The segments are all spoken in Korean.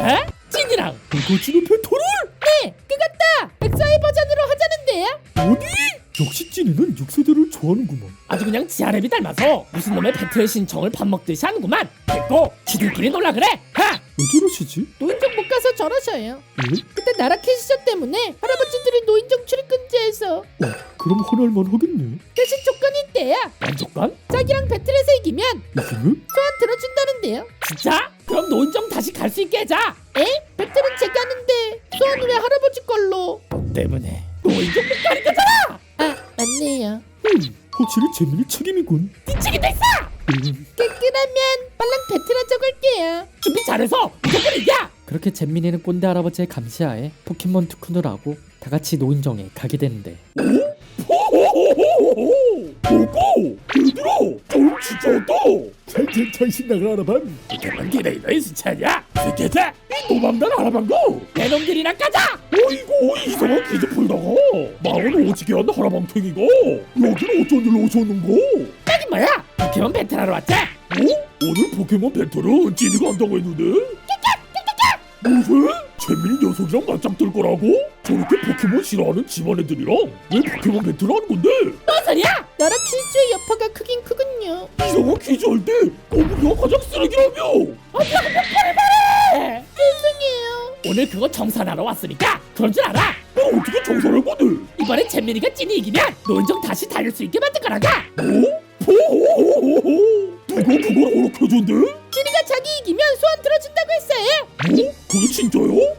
에? 찐이랑 메가진의 배터를? 네 그것도 엑사이 버전으로 하자는데요 어디? 역시 찐이는 6세대를 좋아하는구만 아주 그냥 지아랩이 닮아서 무슨 놈의 배틀 신청을 밥 먹듯이 하는구만 됐고 지들끼리 놀라 그래 하! 왜 저러시지? 노인정 못 가서 저러셔요. 예? 그때 나라 캐 시절 때문에 할아버지들이 노인정 출입금지해서 어, 그럼 화날만 하겠네 대신 조건이 있대요. 만족감? 자기랑 배틀에서 이기면 이기면? 소환 들어준다는데요. 진짜? 그럼 노인정 다시 갈 수 있게 하자 에? 배틀은 제가 하는데 소환 왜 할아버지 걸로? 너 때문에 노인정 못 가니까 잖아 아 맞네요. 음, 확실히 재민이 책임이군 뒤치기 됐어 음, 깨끗하면 빨랑 배틀하자고 할게요. 준비 잘해서 무조건 이겨 그렇게 잼민이는 꼰대 할아버지의 감시하에 포켓몬 투쿤을 하고 다 같이 노인정에 가게 되는데 오고! 얘들아! 좀 진짜 왔다! 잘잘잘 신나가 알아반 포켓몬 기레이너의 수차냐 스케자 도망단 알아방고 내 놈들이랑 가자 어이구 이상한 기제 풀다가 마을 오지게 한 하라방탱이가 여긴 어쩐 일로 오셨는고? 여기 뭐야 포켓몬 배틀하러 왔지 어? 오늘 포켓몬 배틀은 찐이가 한다고 했는데? 무슨? 재민이 녀석이랑 맞짱 뜰 거라고? 저렇게 포켓몬 싫어하는 집안 애들이랑 왜 포켓몬 배틀 하는 건데? 뭔 소리야 나라 퀴즈의 여파가 크긴 크군요. 이상한 퀴즈 할때 너무가 가장 쓰레기라며 에, 죄송해요. 오늘 그거 정산하러 왔으니까 그런 줄 알아 너 어떻게 정산할 건데? 이번에 잼민이가 찐이 이기면 노인정 다시 달릴 수 있게 만들 어? 호호호호호 누가 그걸 허락해준대? 찌리가 자기 이기면 소환 들어준다고 했어요. 뭐? 그게 진짜요?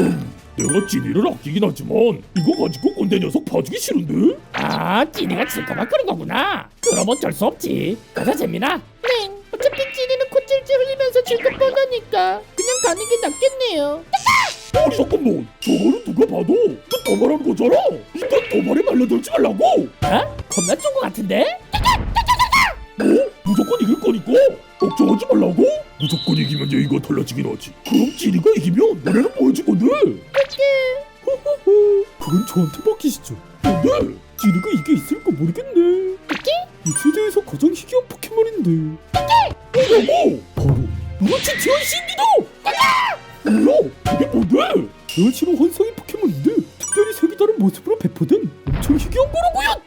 음, 내가 찐이를 아끼긴 하지만 이거 가지고 꼰대 녀석 봐주기 싫은데? 아 찐이가 질까봐 그런 거구나 그럼 어쩔 수 없지 가자 잼민아 네. 어차피 찌리는 콧질질 흘리면서 질것 뻔하니까 그냥 가는 게 낫겠네요. 아니 잠깐만 저거는 누가 봐도 그 도발하는 거잖아 일단 도발에 말려들지 말라고 어? 겁나 쫀거 같은데? 뭐? 무조건 이길 거니까 걱정하지 말라고? 무조건 이기면 얘기가 달라지긴 하지 그럼 찐이가 이기면 뭐 해줄 건데? 호호호 그건 저한테 맡기시죠 근데 찐이가 이게 있을까 모르겠네 육세대에서 가장 희귀한 포켓몬인데 뭐라고? 바로 루치 지원신기도 뭐야? 그게 뭔데? 지금 환상의 포켓몬인데 특별히 색이 다른 모습으로 배포된 엄청 희귀한 거라고요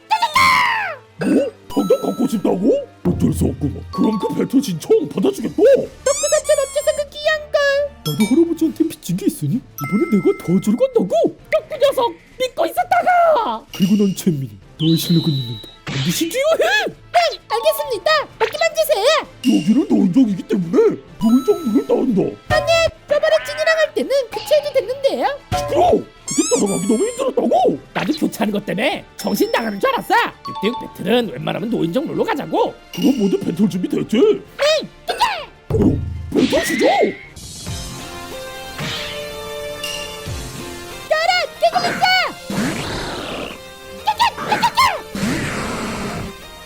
뭐? 당장 갖고 싶다고? 어쩔 수 없구만 그럼 그 배틀 신청 받아주겠다 덕후 삼촌 없어서 그 귀한 걸. 나도 할아버지한테 빚진 게 있으니 이번엔 내가 도와주러 간다고. 그 녀석 믿고 있었다가 그리고 난 잼민이 너의 실력은 있는다 반드시 기여해 6대6 배틀은 웬만하면 노인정 롤로 가자고. 그럼 모두 배틀 준비 됐지? 네 그럼 배틀 시작!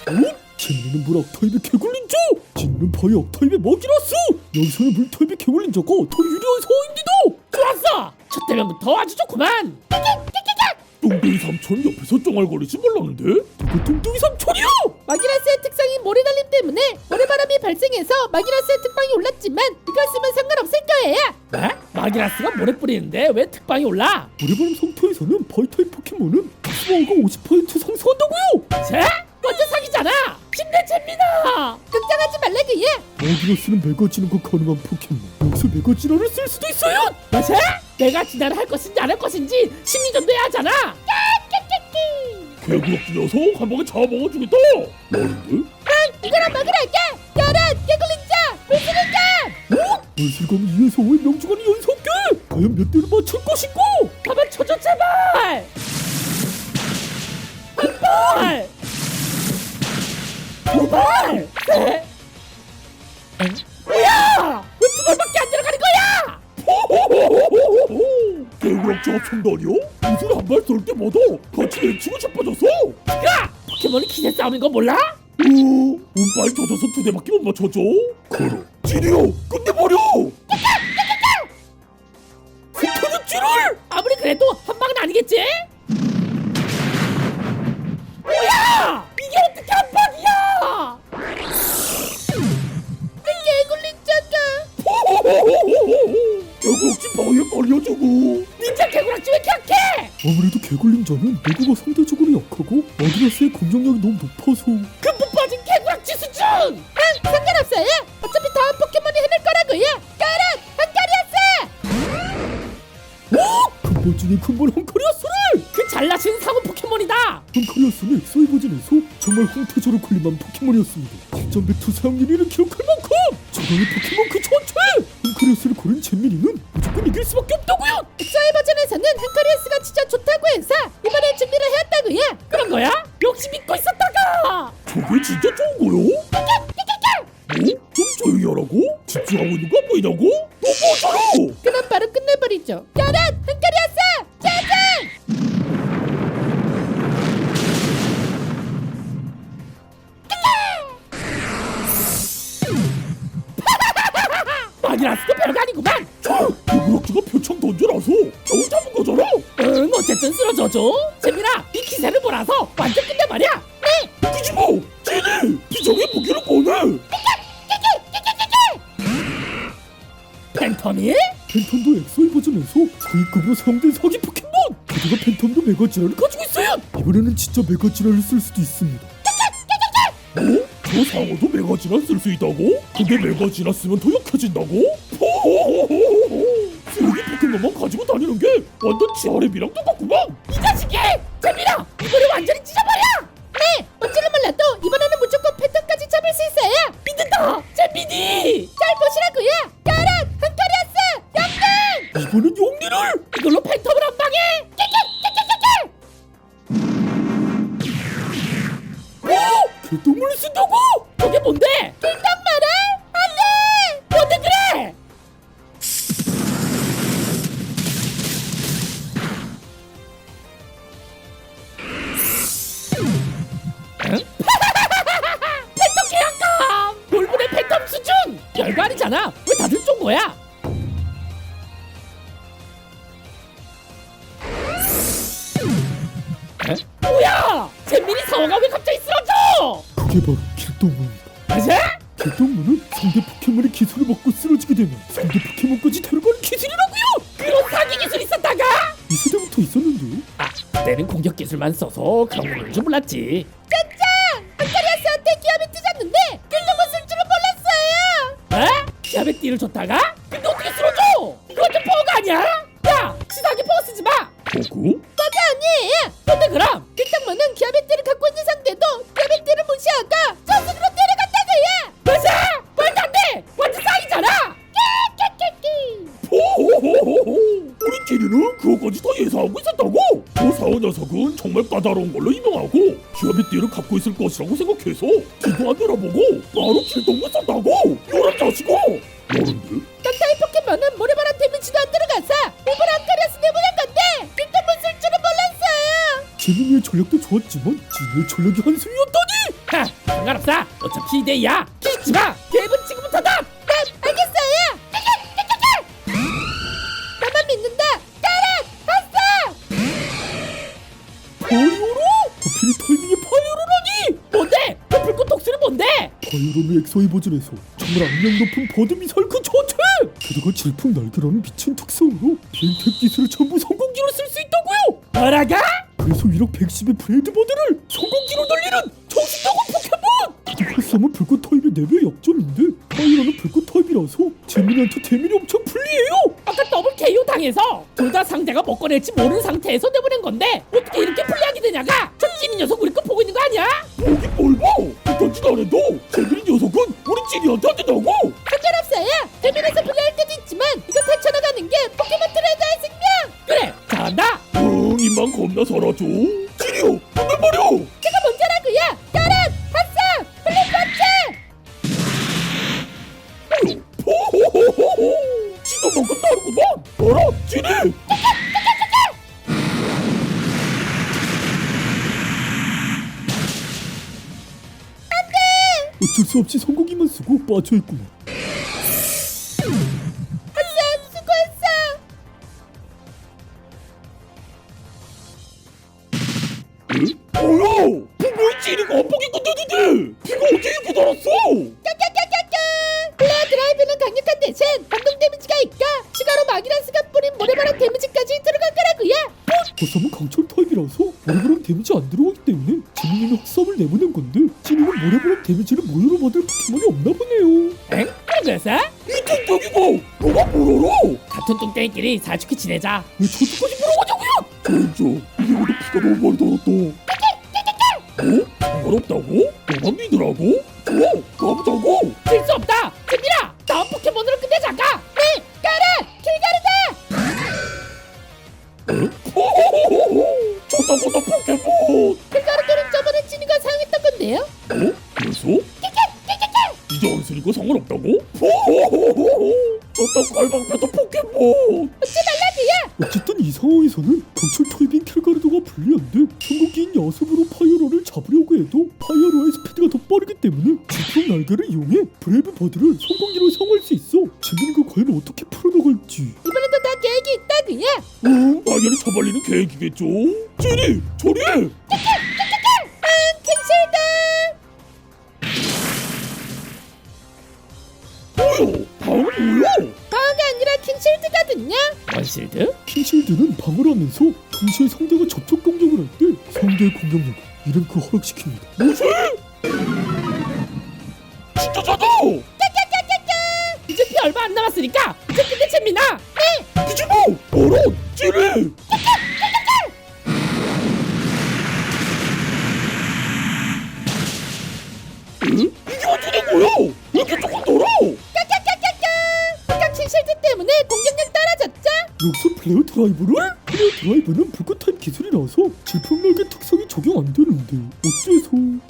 어? 쟤는 물 억타입의 개굴린자 진는 바위 억타입의 먹이라스 여기서는 물 타입의 개굴린자가 더 유리한 상황입니다 좋았어! 첫 대면부터 아주 좋구만 뚱뚱이 삼촌 옆에서 쫑알거리지 말라는데 누가 뚱뚱이 삼촌이야 마기라스의 특성인 모래달림 때문에 모래바람이 발생해서 마기라스의 특방이 올랐지만 이걸 쓰면 상관없을 거예요. 네? 마기라스가 모래 뿌리는데 왜 특방이 올라? 모래바람 성토에서는 바위 타입 포켓몬은 스마가 50% 상승한다고요 쟤? 완전 사기잖아 힘내 잼민아 걱정하지 말라고요. 마기라스는 메가진화가 가능한 포켓몬 여기서 메가진화를 쓸 수도 있어요 쟤? 내가 진화를 할 것인지 안 할 것인지 심리전도 해야 하잖아 개구역지 녀석 한 방에 잡아먹어주겠다 말인데? 이거랑 먹으러 할게. 열한 개굴린자 물수린자. 어? 물실검 2에서 5의 명중한 연속계 과연 몇 대를 맞출 것인가 가만 쳐줘 제발 한 발 셋 엥? 뭐야? 왜 두 발밖에 안 들어가는 거야? 개구역지 합성단이요? 무슨 한발 쏠 때마다 같이 내치고 자빠졌어 야! 포켓몬이 기세 싸우는 거 몰라? 어? 운빨 젖어서 두 대밖에 못 맞춰줘? 그럼. 지리요! 끝내버려! 후타적지를! 아무리 그래도 한 방은 아니겠지? 뭐야 아무래도 개굴림자는 내구가 상대적으로 약하고 마기라스의 공격력이 너무 높아서. 금품 빠진 개구락지 수준! 응 상관없어요. 어차피 다음 포켓몬이 해낼 거라고요. 까라! 한카리아스 근본 중에 근본 헝카리아스를! 그 잘나신 상어 포켓몬이다! 헝카리아스는 엑소이 버전에서 정말 황태저로 클림한 포켓몬이었습니다. 실전 배투 사용률을 기록할 만큼! 저당의 포켓몬 그자 무기를 보내! 팬텀이? 팬텀도 엑소이 버전에서 상위급으로 사용된 사기 포켓몬! 게다가 팬텀도 메가지라를 가지고 있어요! 이번에는 진짜 메가지라를 쓸 수도 있습니다. 어? 저 상어도 메가지라 쓸 수 있다고? 근데 메가지라 쓰면 더 약해진다고? 쓰레기 포켓몬만 가지고 다니는 게 완전 지아랩이랑 똑같구만! 이 자식이! 재민아 이거를 완전히 찢어버려 어? 개똥물을 쓴다고? 저게 뭔데? 킹덤마를 이 세대부터 있었는데요. 아, 그때는 공격 기술만 써서 그런 건줄 몰랐지. 짠짠 한카리아스한테 기합이 뜨졌는데 끌려고 쓸 줄은 몰랐어요 에? 기압에 띠를 줬다가? 까다로운 걸로 유명하고 기업의 띠를 갖고 있을 것이라고 생각해서 뒤도 안 돌아보고 바로 길동무 썼다고! 이런 자식아! 모른데? 깡타이 포켓몬은 모래바람 데미지도 안 들어가서 일부러 한카리아스 내보낸 건데 킬당마 쓸 줄은 몰랐어요 재민이의 전략도 좋았지만 진이의 전략이 한승이었다니! 하! 상관없어! 어차피 2대2야! 끼지 마! 이어로는 엑소이 버전에서 정말 악명 높은 버드 미사일 그 자체! 게다가 질풍 날개라는 미친 특성으로 비행택 기술을 전부 성공기로 쓸 수 있다고요! 뭐라가? 그래서 1억 110의 브레이드 버드를 성공기로 돌리는 정신나고 포켓몬! 기득화썸은 불꽃 타입의 4배 역전인데 파이어로는 불꽃 타입이라서 재민이한테 데미이 엄청 불리해요! 아까 더블 KO 당해서 둘 다 상대가 뭐 꺼낼지 모르는 상태에서 내보낸 건데 어떻게 이렇게 불리하게 되냐가 저 찐이 녀석 우리 거 보고 있는 거 아니야? 여기 뭘 봐! 일단 지나래도 재민이 안 된다고! 상관없어요 대면에서 불리할 때도 있지만 이거 헤쳐나가는 게 포켓몬 트레이더의 생명. 그래 잘한다 응 입만 겁나 살아줘 어쩔 수 없이 성공기만 쓰고 빠져있구만. 한쌤 수고했어. 뭐야! 분명히 찌리가 안 보겠고 뜨는데! 이거 어떻게 입고 달았어! 까까까까까 플레어 드라이브는 강력한 대신 반동 데미지가 있까 추가로 마기라스가 뿌린 모래바람 데미지까지 들어갈 거라고요. 버썸은 강철 타입이라서 모래바람 데미지 안 들어가기 때문에 재민이는 흑섬을 내보낸 건데 찐이는 모래바람 데미지를 없나 보네요. 엥? 그래서? 이 뚱뚱이고 너가 뭐라로 같은 뚱땡이끼리 사이좋게 지내자. 왜 저쪽까지 물어보냐고요? 저 이게 우리 피가 너무 많이 달았다. 어? 상관없다고? 너만 믿으라고? 좋아 가보자고? 질 수 없다! 재민아 다음 포켓몬으로 끝내자 가! 네! 가라! 킬가르다! 호호호호호 저따보다 포켓몬! 킬가르도는 저번에 찐이가 사용했던 건데요. 저따 갈방패도 포켓몬. 어쨌든 이 상황에서는 강철 타입인 켈가르도가 불리한데 성공기인 야습으로 파이어로를 잡으려고 해도 파이어로의 스피드가 더 빠르기 때문에 지풍 날개를 이용해 브레이브 버드를 성공기로 사용할 수 있어. 재민이가 과연 어떻게 풀어나갈지. 이번에도 다 계획이 있다고요. 응 당연히 처발리는 계획이겠죠? 제니 처리 킹실드거든요. 원실드? 킹실드는 방어하면서 동시에 상대가 접촉 공격을 할 때 상대의 공격력을 이름크 허락시킵니다 뭐지? 진짜 자다 이제 피 얼마 안 남았으니까 이제 끝내 재민아 이지모 바로 찌르 응? 이게 어떻게 된 거야? 여기서 플레어 드라이브를? 플레어 드라이브는 불꽃 타입 기술이라서 질풍날개 특성이 적용 안 되는데 어째서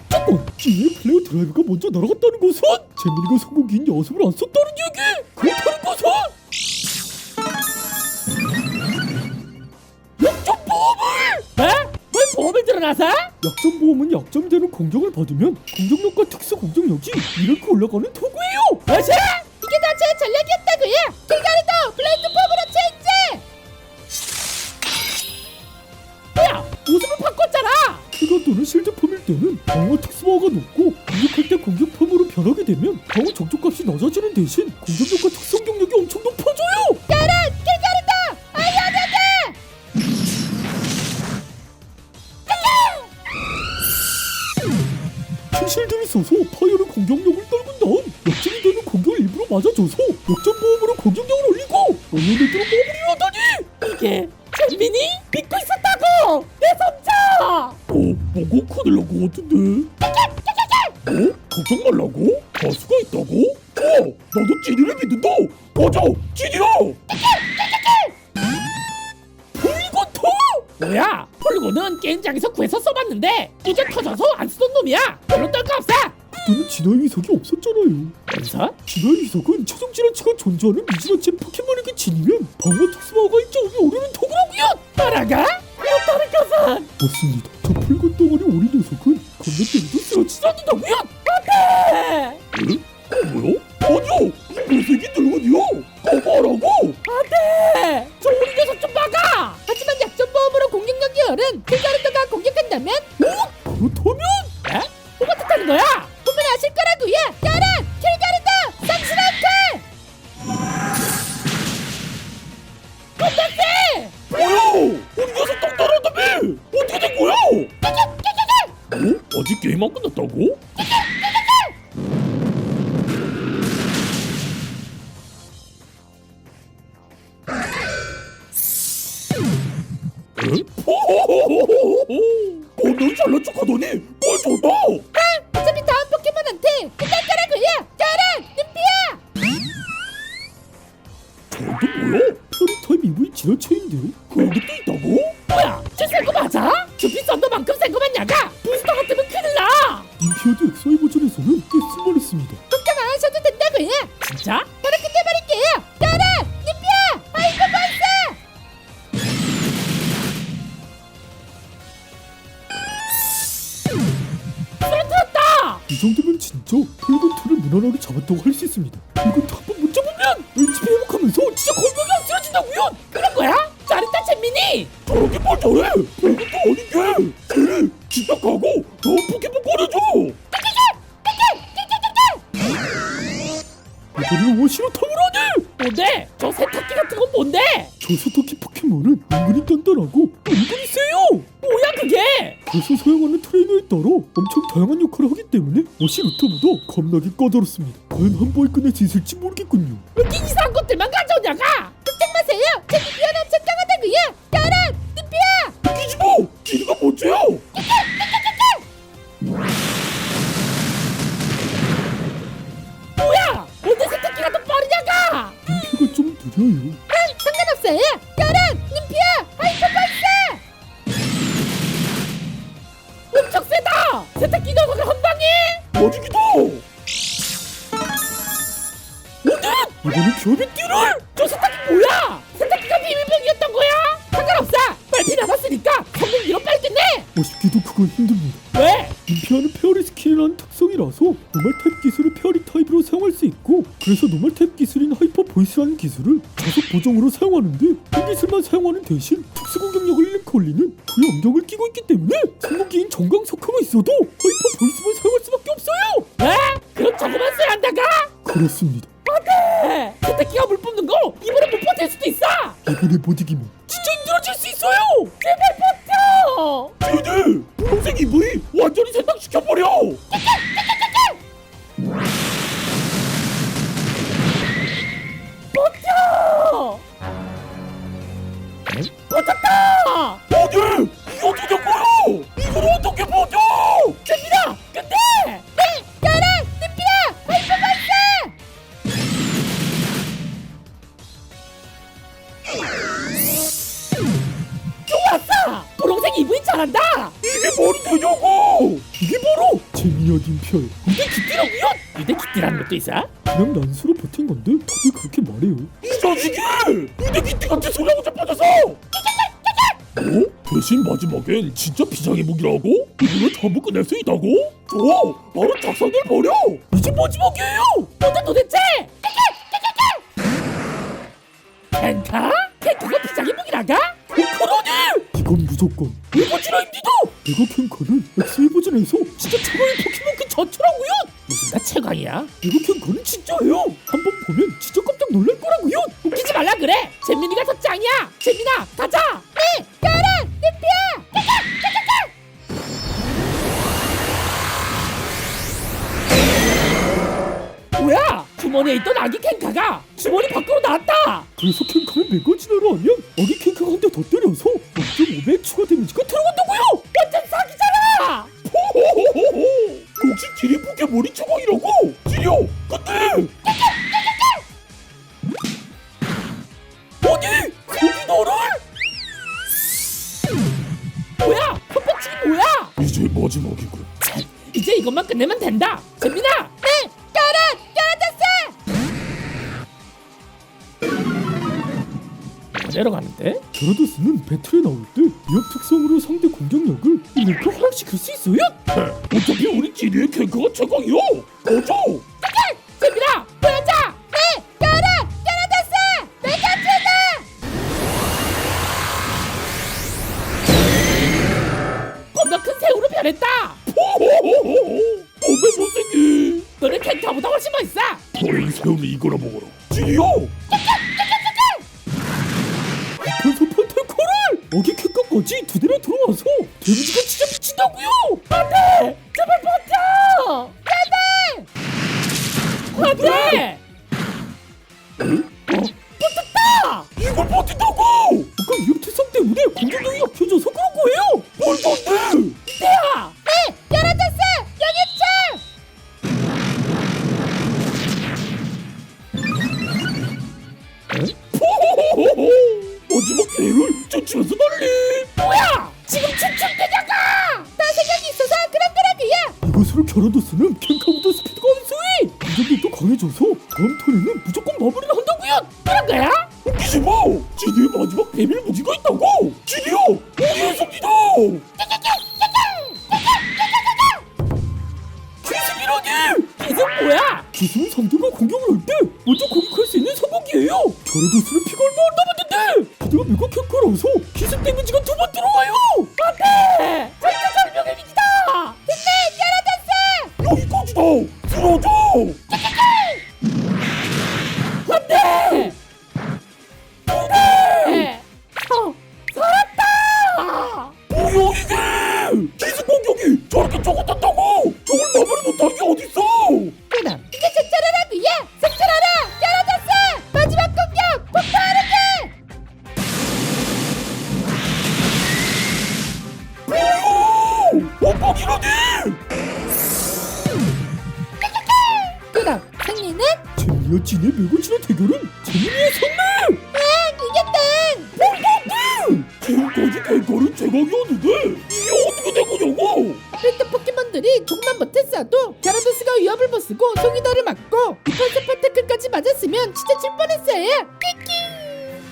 잠깐 찌의 플레어 드라이브가 먼저 날아갔다는 것은 재민이가 성공기인 야습을 안 썼다는 얘기 그렇다는 것은 약점 보험을 어? 뭘 보험을 들어놔서? 약점 보험은 약점되는 공격을 받으면 공격력과 특수 공격력이 이렇게 올라가는 도구예요 뭐지? 이게 다 제 전략이었다고요. 킬가르도 블레이드 모습을 바꿨잖아. 쾌가 또는 실드 폼일 때는 방어 특수화가 높고 공격할 때 공격 폼으로 변하게 되면 방어 적조값이 낮아지는 대신 공격력과 특성 경력이 엄청 높아져요. 가라 킬가르도 아야다다. 킹실드를 써서 파이어의 공격력을 떨군 다음 역전이 되는 공격을 일부러 맞아줘서 폴고는 게임장에서 구해서 써봤는데 이제 터져서 안 쓰던 놈이야 별로 떨거 없어 그때는 진화의 위석이 없었잖아요 그래서? 진화의 위석은 최종 진화치가 존재하는 미진화체 포켓몬에게 지니면 방어 특수화가 인정이 오르는 도구라고요 뭐라가? 그렇다는 것은 맞습니다 저 붉은 덩어리 오리 녀석은 건너 때리도 쓰러지지 않는다고요 에 에? 어 뭐야? 아니요! 이 녀석이 늙은이야! 거봐라고! 안돼 저 우리 녀석 좀 막아 하지만 약 점 보험으로 공격력이 오른 킬가르도가 공격한다면 그렇다면 에? 뭐가 뜻하는 거야? 보면 아실 거라고요. 가라 킬가르도 쌍스라클. 네 뭐야! 우리 녀석 딱 따라한다며! 어떻게 된 거야? 어? 아직 게임 안 끝났다고? 진짜 펠건트를 무난하게 잡았다고 할 수 있습니다. 펠건트 한번 못 잡으면 HP 회복하면서 진짜 건강이 안 쓰러진다고요? 그런 거야? 잘했다 재민이! 저렇게 뭘 잘해 때문에 어시루터보다 겁나게 까다롭습니다. 과연 한 번에 수 있을지 모르겠군요. 왜 이렇게 이상 아쉽게도 그건 힘듭니다 왜? 인피아는 페어리 스킬이라는 특성이라서 타입 기술을 페어리 타입으로 사용할 수 있고 그래서 타입 기술인 하이퍼 보이스라는 기술을 자석 보정으로 사용하는데 그 기술만 사용하는 대신 특수 공격력을 잃는 컬리는 그 영역을 끼고 있기 때문에 성공기인 정강 석화가 있어도 하이퍼 보이스만 사용할 수밖에 없어요 왜? 그럼 저거만 써야 한다가? 그렇습니다 에, 세탁기가 물 뽑는 거 이번에 못 버틸 수도 있어! 이번에 못 이기면 진짜 힘들어질 수 있어요! 제발 버텨! 쟤네 분홍색 이불이 완전히 세탁시켜버려 버텨! 버텼다! 어디? 이게 어떻게 된 거야? 이걸 어떻게 버텨? 기띠라고요? 이게 기띠라는 것도 있어? 그냥 난수로 버틴 건데 다들 그렇게 말해요 이 자식이! 이대 기띠 같은 소리하고 자빠져서! 어? 대신 마지막엔 진짜 비장의 무기라고? 이걸로 전부 끝낼 수 있다고? 좋아! 바로 작성들 버려! 이제 마지막이에요! 뭔데 도대체? 켄카? 켄카가 비장의 무기라가? 어, 그러니! 이건 무조건 일버진아입니다! 내가 캔커는 엑스일 버전에서 진짜 최강의 포켓몬 그 자체라고요! 무슨 다 최강이야? 내가 캔커는 진짜예요! 한번 보면 진짜 깜짝 놀랄 거라고요! 웃기지 말라 그래! 재민이가 더 짱이야! 재민아 최강이라고? 지리요! 근데! 어디? 거기 너를? 뭐야? 헛배치기 뭐야? 이제 마지막이군 이제 이것만 끝내면 된다! 재민아! 야란다스. 어디로 가는데? 게라도스는 배틀에 나올 때 위협 특성으로 상대 공격력을 1크 하락시킬 수 있어요? 어차피 우리 지리의 캔커가 최강이야! 꺼져! 재민아! 보여줘! 네. 내가 최다. 겁나 큰 새우로 변했다! 어메 못생기! 너는 켄카보다 훨씬 멋있어! 너희 새우는 이거나 먹어라 뭐야! 지금 춤춘대냐가! 나 생각이 있어서 거라고요. 이것으로 겨라도스는 캔카보다 스피드가 없어요! 공격력도 강해져서 다음 턴에는 무조건 맞고! 디펜스 패테클까지 맞았으면 진짜 질 뻔했어요.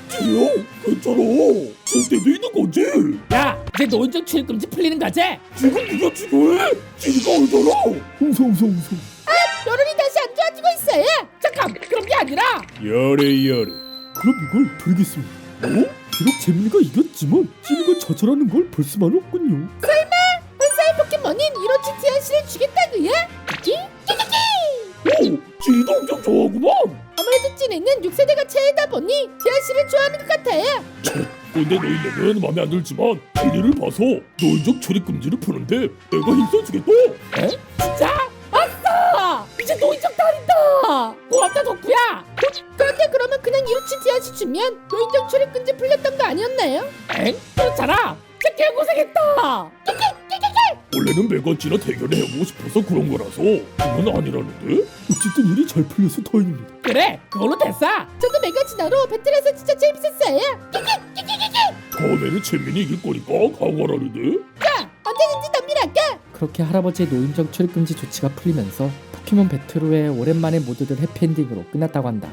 지효 괜찮아. 질 때도 있는 거지? 야 이제 노인정 출입금지 풀리는 거지? 지금 네가 중요해? 지가 알잖아. 웃어 웃어 웃어. 여론이 다시 안 좋아지고 있어요. 잠깐 그런 게 아니라. 야래 야래 그럼 이걸 드리겠습니다. 어? 비록 재민이가 이겼지만 찌니가 저절하는 걸 볼 수만 없군요. 본사의 포켓몬인 이로치 티아시를 주겠다고요? 끼끼? 끼끼끼 오! 찌니도 엄청 좋아하구만 아무래도 찐이는 6세대가 최애다 보니 티아시를 좋아하는 것 같아요 근데 너희들은 마음에 안 들지만 찌니를 봐서 노인적 출입 금지를 푸는데 내가 힘써주겠다 에? 진짜? 아싸 이제 노인정 다닌다 고맙다 덕구야 그런데 그러면 그냥 이로치 티아시 주면 노인정 출입 금지 풀렸던 거 아니었나요? 엥? 그렇잖아 진짜 개고생했다 원래는 메가지나 대결을 해보고 싶어서 그런 거라서 그건 아니라는데? 어쨌든 일이 잘 풀려서 다행입니다 그래 그걸로 됐어 저도 메가진화로 배틀에서 진짜 재밌었어요 다음에는 재민이 이길 거니까 각오하라는데? 자 언제든지 덤비랄까 그렇게 할아버지의 노인정 출입금지 조치가 풀리면서 포켓몬 배틀 후에 오랜만에 모두들 해피엔딩으로 끝났다고 한다.